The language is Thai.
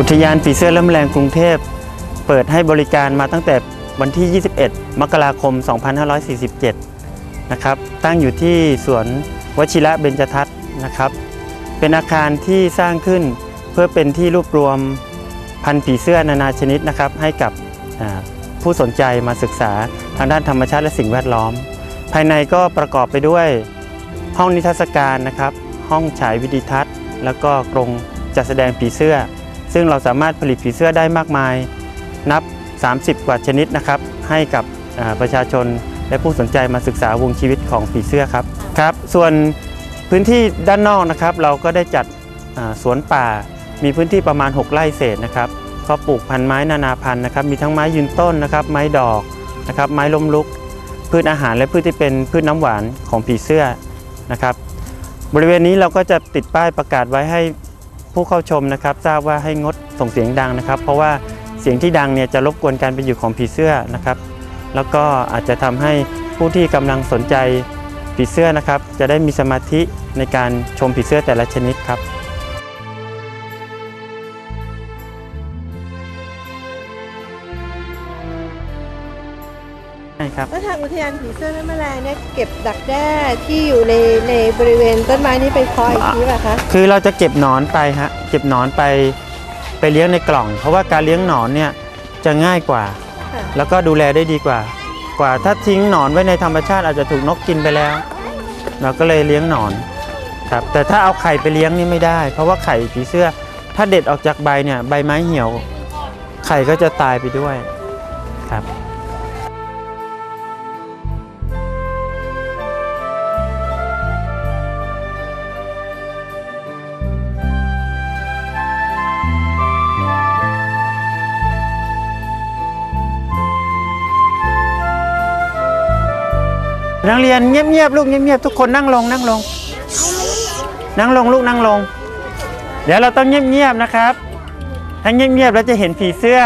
อุทยานผีเสื้อและแมลงกรุงเทพ เปิดให้บริการมาตั้งแต่วันที่ 21 มกราคม 2547 นะครับ ตั้งอยู่ที่สวนวชิระเบญจทัศน์นะครับ เป็นอาคารที่สร้างขึ้นเพื่อเป็นที่รวบรวมพันธุ์ผีเสื้อนานาชนิดนะครับ ให้กับผู้สนใจมาศึกษาทางด้านธรรมชาติและสิ่งแวดล้อม ภายในก็ประกอบไปด้วยห้องนิทรรศการนะครับ ห้องฉายวิดีทัศน์ แล้วก็กรงจัดแสดงผีเสื้อ ซึ่งเราสามารถผลิตผีเสื้อได้มากมาย นับ 30 กว่าชนิดนะครับ ให้กับประชาชนและผู้สนใจมาศึกษาวงชีวิตของผีเสื้อครับครับ ส่วนพื้นที่ด้านนอกนะครับ เราก็ได้จัดสวนป่า มีพื้นที่ประมาณ 6 ไร่เศษนะครับก็ปลูกพันธุ์ไม้นานาพันธุ์นะครับ มีทั้งไม้ยืนต้นนะครับ ไม้ดอกนะครับ ไม้ล้มลุก พืชอาหารและพืชที่เป็นพืชน้ำหวานของผีเสื้อนะครับ บริเวณนี้เราก็จะติดป้ายประกาศไว้ให้ ผู้เข้าชมนะครับทราบว่าให้งดส่งเสียงดังนะครับ เพราะว่าเสียงที่ดังเนี่ยจะรบกวนการเป็นอยู่ของผีเสื้อนะครับ แล้วก็อาจจะทำให้ผู้ที่กำลังสนใจผีเสื้อนะครับ จะได้มีสมาธิในการชมผีเสื้อแต่ละชนิดครับ ครับแล้วทางอุทยานผีเสื้อและแมลงเนี่ยเก็บดักแด้ที่อยู่ในในบริเวณต้นไม้นี้ไปเพาะอีกทีป่ะคะคือเราจะเก็บหนอนไปฮะเก็บหนอนไปไปเลี้ยงในกล่อง เพราะว่าการเลี้ยงหนอนเนี่ยจะง่ายกว่าค่ะแล้วก็ดูแลได้ดีกว่า กว่าถ้าทิ้งหนอนไว้ในธรรมชาติอาจจะถูกนกกินไปแล้ว เราก็เลยเลี้ยงหนอนครับแต่ถ้าเอาไข่ไปเลี้ยงนี่ไม่ได้ เพราะว่าไข่ผีเสื้อ ถ้าเด็ดออกจากใบเนี่ยใบไม้เหี่ยว ไข่ก็จะตายไปด้วยครับ นักเรียนเงียบๆลูกเงียบๆทุกคนนั่งลงนั่งลง นั่งลงลูกนั่งลง เดี๋ยวเราต้องเงียบๆนะครับ ถ้าเงียบๆเราจะเห็นผีเสื้อ